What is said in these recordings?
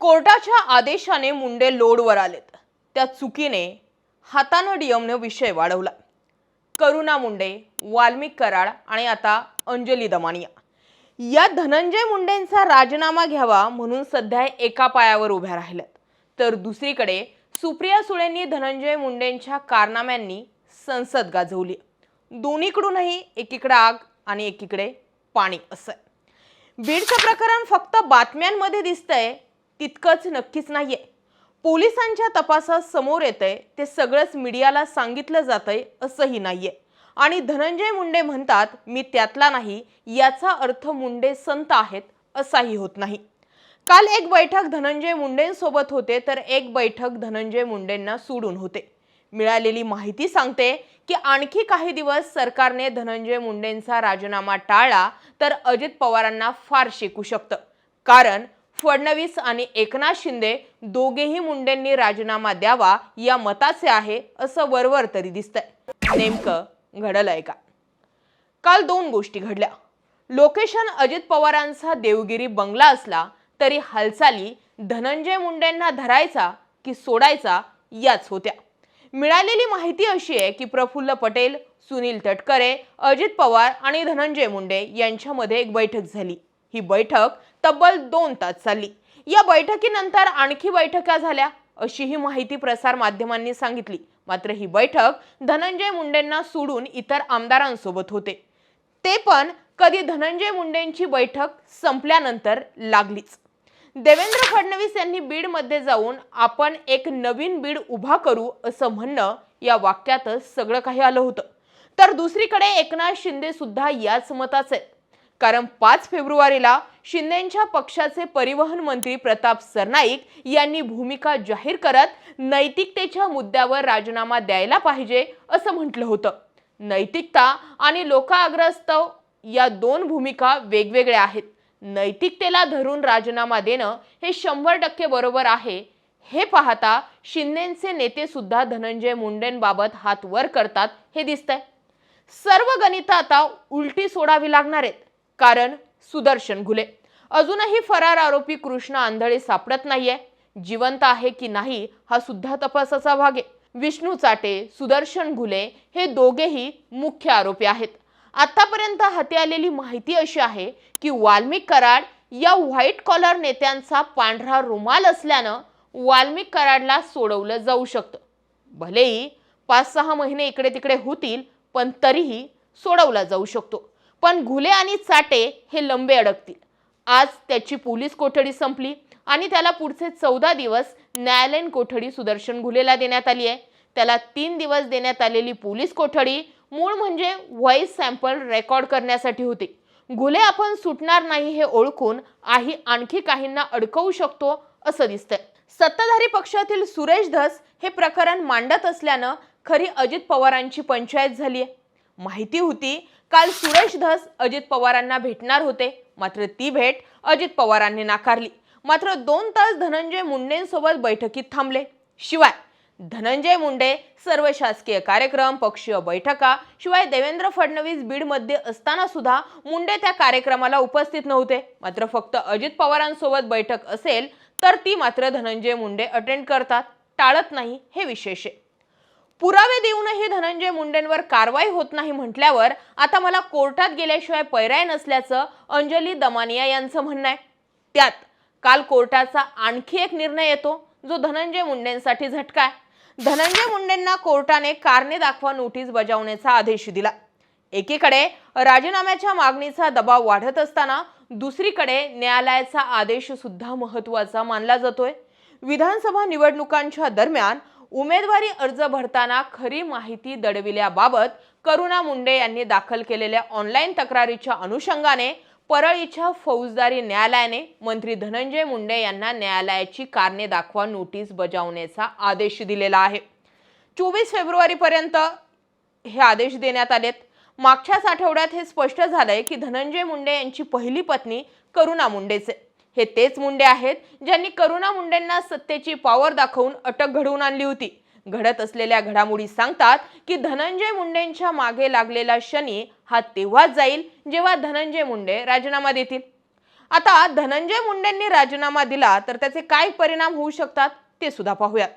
कोर्टाच्या आदेशाने मुंडे लोडवर आलेत. त्या चुकीने हातानं डीएमने विषय वाढवला. करुणा मुंडे वाल्मिक कराड आणि आता अंजली दमानिया. या धनंजय मुंडेंचा राजीनामा घ्यावा म्हणून सध्या एका पायावर उभ्या राहिल्यात. तर दुसरीकडे सुप्रिया सुळेंनी धनंजय मुंडेंच्या कारनाम्यांनी संसद गाजवली. दोन्हीकडूनही एकीकडे आग आणि एकीकडे पाणी असं बीडचं प्रकरण फक्त बातम्यांमध्ये दिसतंय तितकंच नक्कीच नाहीये. पोलिसांच्या तपासात समोर येतंय ते सगळंच मीडियाला सांगितलं जातंय असंही नाहीये. आणि धनंजय मुंडे म्हणतात मी त्यातला नाही याचा अर्थ मुंडे संत आहेत असाही होत नाही. काल एक बैठक धनंजय मुंडेंसोबत होते तर एक बैठक धनंजय मुंडेंना सोडून होते. मिळालेली माहिती सांगते की आणखी काही दिवस सरकारने धनंजय मुंडेंचा राजीनामा टाळला तर अजित पवारांना फार शिकू शकतं. कारण फडणवीस आणि एकनाथ शिंदे दोघेही मुंडेंनी राजीनामा द्यावा या मताचे आहे असं वरवर तरी दिसतंय. नेमकं घडलंय का? काल दोन गोष्टी घडल्या. लोकेशन अजित पवारांचा देवगिरी बंगला असला तरी हालचाली धनंजय मुंडेंना धरायचा की सोडायचा याच होत्या. मिळालेली माहिती अशी आहे की प्रफुल्ल पटेल सुनील तटकरे अजित पवार आणि धनंजय मुंडे यांच्यामध्ये एक बैठक झाली. ही बैठक तब्बल दोन तास चालली. या बैठकीनंतर आणखी बैठका झाल्या अशी ही माहिती प्रसार माध्यमांनी सांगितली. मात्र ही बैठक धनंजय मुंडेंना सोडून इतर आमदारांसोबत होते. ते पण कधी धनंजय मुंडेंची बैठक संपल्यानंतर लागलीच. देवेंद्र फडणवीस यांनी बीडमध्ये जाऊन आपण एक नवीन बीड उभा करू असं म्हणणं या वाक्यातच सगळं काही आलं होतं. तर दुसरीकडे एकनाथ शिंदे सुद्धा याच मताचे आहेत. कारण पाच फेब्रुवारीला शिंदेच्या पक्षाचे परिवहन मंत्री प्रताप सरनाईक यांनी भूमिका जाहीर करत नैतिकतेच्या मुद्द्यावर राजीनामा द्यायला पाहिजे असं म्हटलं होतं. नैतिकता आणि लोकाग्रस्तव या दोन भूमिका वेगवेगळ्या आहेत. नैतिकतेला धरून राजीनामा देणं हे शंभर टक्के बरोबर आहे. हे पाहता शिंदेचे नेते सुद्धा धनंजय मुंडेंबाबत हात वर करतात हे दिसतंय. सर्व गणितं आता उलटी सोडावी लागणार आहेत. कारण सुदर्शन घुले. अजूनही फरार आरोपी कृष्ण आंधळे सापडत नाहीये. जिवंत आहे की नाही हा सुद्धा तपासाचा भाग आहे. विष्णू चाटे सुदर्शन घुले हे दोघेही मुख्य आरोपी आहेत. आतापर्यंत हाती आलेली माहिती अशी आहे की वाल्मिक कराड या व्हाईट कॉलर नेत्यांचा पांढरा रुमाल असल्यानं वाल्मिक कराडला सोडवलं जाऊ शकतं. भलेही पाच सहा महिने इकडे तिकडे होतील पण तरीही सोडवला जाऊ शकतो. पण घुले आणि चाटे हे लंबे अडकतील. आज त्याची पोलीस कोठडी संपली आणि त्याला पुढचे चौदा दिवस न्यायालयीन कोठडी सुदर्शन घुलेला देण्यात आली आहे. त्याला तीन दिवस देण्यात आलेली पोलीस कोठडी मूळ म्हणजे व्हॉइस सॅम्पल रेकॉर्ड करण्यासाठी होती. घुले आपण सुटणार नाही हे ओळखून आही आणखी काहींना अडकवू शकतो असं दिसतंय. सत्ताधारी पक्षातील सुरेश धस हे प्रकरण मांडत असल्यानं खरी अजित पवारांची पंचायत झाली आहे माहिती होती. काल सुरेश धस अजित पवारांना भेटणार होते. मात्र ती भेट अजित पवारांनी नाकारली. मात्र दोन तास धनंजय मुंडेंसोबत बैठकीत थांबले. शिवाय धनंजय मुंडे सर्व शासकीय कार्यक्रम पक्षीय बैठका शिवाय देवेंद्र फडणवीस बीडमध्ये असताना सुद्धा मुंडे त्या कार्यक्रमाला उपस्थित नव्हते. मात्र फक्त अजित पवारांसोबत बैठक असेल तर ती मात्र धनंजय मुंडे अटेंड करतात. टाळत नाही हे विशेष आहे. पुरावे देऊनही धनंजय मुंडेंवर कारवाई होत नाही म्हटल्यावर आता मला कोर्टात गेल्याशिवाय पर्याय नसल्याचं अंजली दमानिया यांचं म्हणणं आहे. त्यात काल कोर्टाचा आणखी एक निर्णय येतो जो धनंजय मुंडेंसाठी झटका आहे. धनंजय मुंडेंना कोर्टाने कारणे दाखवा नोटीस बजावण्याचा आदेश दिला. एकीकडे राजीनाम्याच्या मागणीचा दबाव वाढत असताना दुसरीकडे न्यायालयाचा आदेश सुद्धा महत्त्वाचा मानला जातोय. विधानसभा निवडणुकांच्या दरम्यान उमेदवारी अर्ज भरताना खरी माहिती दडविल्याबाबत करुणा मुंडे यांनी दाखल केलेल्या ऑनलाईन तक्रारीच्या अनुषंगाने परळीच्या फौजदारी न्यायालयाने मंत्री धनंजय मुंडे यांना न्यायालयाची कारणे दाखवा नोटीस बजावण्याचा आदेश दिलेला आहे. चोवीस फेब्रुवारीपर्यंत हे आदेश देण्यात आलेत. मागच्याच आठवड्यात हे स्पष्ट झालंय की धनंजय मुंडे यांची पहिली पत्नी करुणा मुंडेचे हे तेच मुंडे आहेत ज्यांनी करुणा मुंडेंना सत्तेची पॉवर दाखवून अटक घडवून आणली होती. घडत असलेल्या घडामोडी सांगतात की धनंजय मुंडेंच्या मागे लागलेला शनी हा तेव्हाच जाईल जेव्हा धनंजय मुंडे राजीनामा देतील. आता धनंजय मुंडेंनी राजीनामा दिला तर त्याचे काय परिणाम होऊ शकतात ते सुद्धा पाहूयात.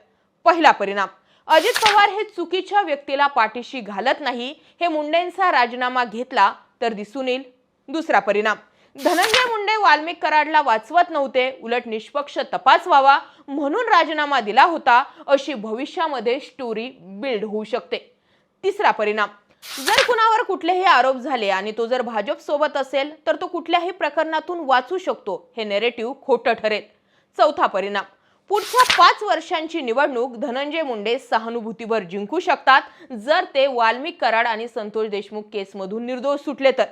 पहिला परिणाम अजित पवार हे चुकीच्या व्यक्तीला पाठीशी घालत नाही हे मुंडेंचा राजीनामा घेतला तर दिसून येईल. दुसरा परिणाम धनंजय मुंडे वाल्मिक कराडला वाचवत नव्हते. उलट निष्पक्ष तपास व्हावा म्हणून राजीनामा दिला होता. अशी भविष्यामध्ये स्टोरी बिल्ड होऊ शकते. तिसरा परिणाम. जर कुणावर कुठलेही आरोप झाले आणि तो जर भाजप सोबत असेल तर तो कुठल्याही प्रकरणातून वाचू शकतो हे नेरेटिव्ह खोटं ठरेल. चौथा परिणाम. पुढच्या पाच वर्षांची निवडणूक धनंजय मुंडे सहानुभूतीवर जिंकू शकतात. जर ते वाल्मिक कराड आणि संतोष देशमुख केसमधून निर्दोष सुटले तर.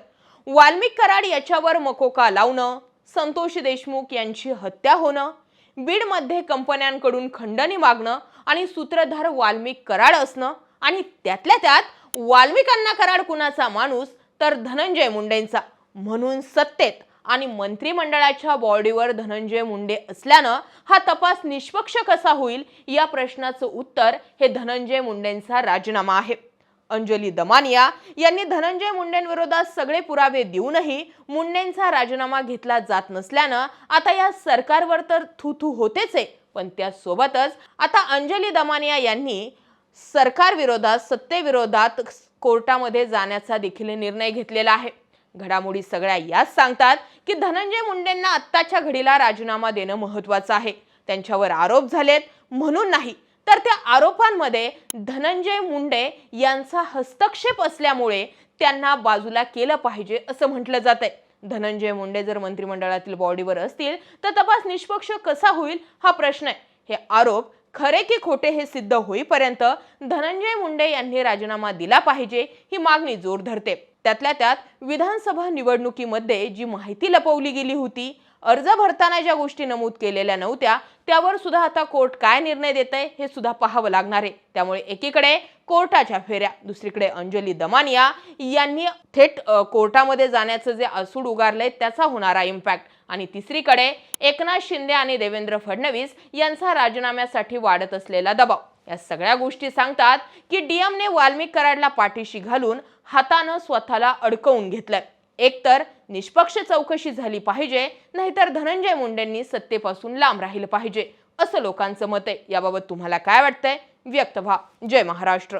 वाल्मिक कराड याच्यावर मकोका लावणं संतोष देशमुख यांची हत्या होणं बीडमध्ये कंपन्यांकडून खंडणी मागणं आणि सूत्रधार वाल्मिक कराड असणं आणि त्यातल्या त्यात वाल्मिकांना कराड कुणाचा माणूस तर धनंजय मुंडेंचा. म्हणून सत्तेत आणि मंत्रिमंडळाच्या बॉडीवर धनंजय मुंडे असल्यानं हा तपास निष्पक्ष कसा होईल या प्रश्नाचं उत्तर हे धनंजय मुंडेंचा राजीनामा आहे. अंजली दमानिया यांनी धनंजय मुंडेंविरोधात सगळे पुरावे देऊनही मुंडेंचा राजीनामा घेतला जात नसल्यानं आता या सरकारवर तर थुथू होतेच आहे पण त्यासोबतच आता अंजली दमानिया यांनी सरकारविरोधात सत्तेविरोधात कोर्टामध्ये जाण्याचा देखील निर्णय घेतलेला आहे. घडामोडी सगळ्या याच सांगतात की धनंजय मुंडेंना आत्ताच्या घडीला राजीनामा देणं महत्वाचं आहे. त्यांच्यावर आरोप झालेत म्हणून नाही तर त्या आरोपांमध्ये धनंजय मुंडे यांचा हस्तक्षेप असल्यामुळे त्यांना बाजूला केलं पाहिजे असं म्हटलं जात आहे धनंजय मुंडे जर मंत्रिमंडळातील बॉडीवर असतील तर तपास निष्पक्ष कसा होईल हा प्रश्न आहे. हे आरोप खरे की खोटे हे सिद्ध होईपर्यंत धनंजय मुंडे यांनी राजीनामा दिला पाहिजे ही मागणी जोर धरते. त्यातल्या त्यात विधानसभा निवडणुकीमध्ये जी माहिती लपवली गेली होती अर्ज भरताना ज्या गोष्टी नमूद केलेल्या नव्हत्या त्यावर सुद्धा आता कोर्ट काय निर्णय देत आहे हे सुद्धा पाहावं लागणार आहे. त्यामुळे एकीकडे कोर्टाच्या फेऱ्या दुसरीकडे अंजली दमानिया यांनी थेट कोर्टामध्ये जाण्याचं जे असूड उगारलंय त्याचा होणारा इम्पॅक्ट आणि तिसरीकडे एकनाथ शिंदे आणि देवेंद्र फडणवीस यांचा राजीनाम्यासाठी वाढत असलेला दबाव. या सगळ्या गोष्टी सांगतात की डीएमने वाल्मिक कराडला पाठीशी घालून हातानं स्वतःला अडकवून घेतलंय. एकतर निष्पक्ष चौकशी झाली पाहिजे नाहीतर धनंजय मुंडेंनी सत्तेपासून लांब राहिलं पाहिजे असं लोकांचं मत आहे. याबाबत तुम्हाला काय वाटतंय? व्यक्त व्हा. जय महाराष्ट्र.